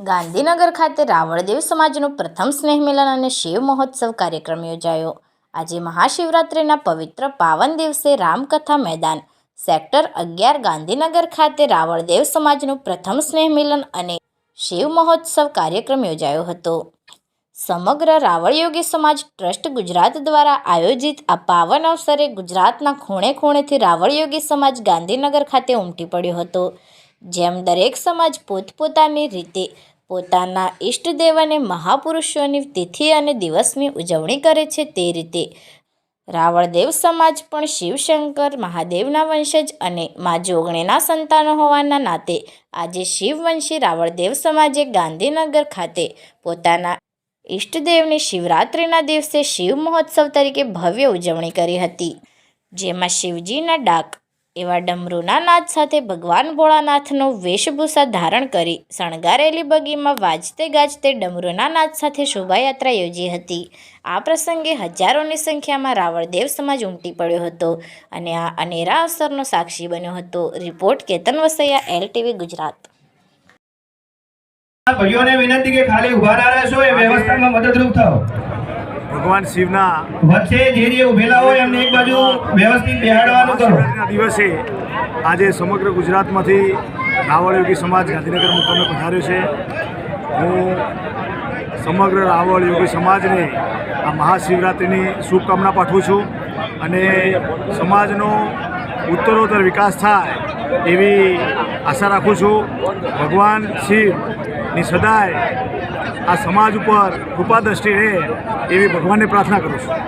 ગાંધીનગર ખાતે રાવળદેવ સમાજનું પ્રથમ સ્નેહ મિલન અને શિવ મહોત્સવ કાર્યક્રમ યોજાયો. આજે મહાશિવરાત્રિના પવિત્ર પાવન દિવસે રામકથા મેદાન સેક્ટર અગિયાર ગાંધીનગર ખાતે રાવળદેવ સમાજનું પ્રથમ સ્નેહ મિલન અને શિવ મહોત્સવ કાર્યક્રમ યોજાયો હતો. સમગ્ર રાવળ યોગી સમાજ ટ્રસ્ટ ગુજરાત દ્વારા આયોજિત આ પાવન અવસરે ગુજરાતના ખૂણે ખૂણેથી રાવળયોગી સમાજ ગાંધીનગર ખાતે ઉમટી પડ્યો હતો. જેમ દરેક સમાજ પોતપોતાની રીતે પોતાના ઈષ્ટદેવ અને મહાપુરુષોની તિથિ અને દિવસની ઉજવણી કરે છે તે રીતે રાવળદેવ સમાજ પણ શિવશંકર, મહાદેવના વંશજ અને મા જોગણીના સંતાનો હોવાના નાતે આજે શિવવંશી રાવળદેવ સમાજે ગાંધીનગર ખાતે પોતાના ઈષ્ટદેવની શિવરાત્રિના દિવસે શિવ મહોત્સવ તરીકે ભવ્ય ઉજવણી કરી હતી. જેમાં શિવજીના ડાક એવા ડમરૂના નાદ સાથે ભગવાન ભોળાનાથનો વેશભૂષા ધારણ કરી શણગારેલી બગીમાં વાજતે ગાજતે ડમરૂના નાદ સાથે શોભાયાત્રા યોજી હતી. આ પ્રસંગે હજારોની સંખ્યામાં રાવળદેવ સમાજ ઉમટી પડ્યો હતો અને આ અનેરા અવસરનો સાક્ષી બન્યો હતો. Report Ketan Vasaiya LTV Gujarat. ભાઈઓને વિનંતી કે ખાલી ઊભા ના રહેશો એ વ્યવસ્થામાં મદદરૂપ થાઓ. ભગવાન શિવના વચ્ચે જે જે ઉભેલા હોય એમને એક બાજુ વ્યવસ્થિત બેહાડવાનું કરો. દિવસે આજે સમગ્ર ગુજરાતમાંથી રાવળ યોગી સમાજ ગાંધીનગર મુકામે પધાર્યો છે. હું સમગ્ર રાવળ યોગી સમાજને આ મહાશિવરાત્રિની શુભકામના પાઠવું છું અને સમાજનો ઉત્તરોત્તર વિકાસ થાય એવી આશા રાખું છું. ભગવાન શિવની સદાય આ સમાજ ઉપર કૃપા દ્રષ્ટિ રહે એવી ભગવાનને પ્રાર્થના કરું છું.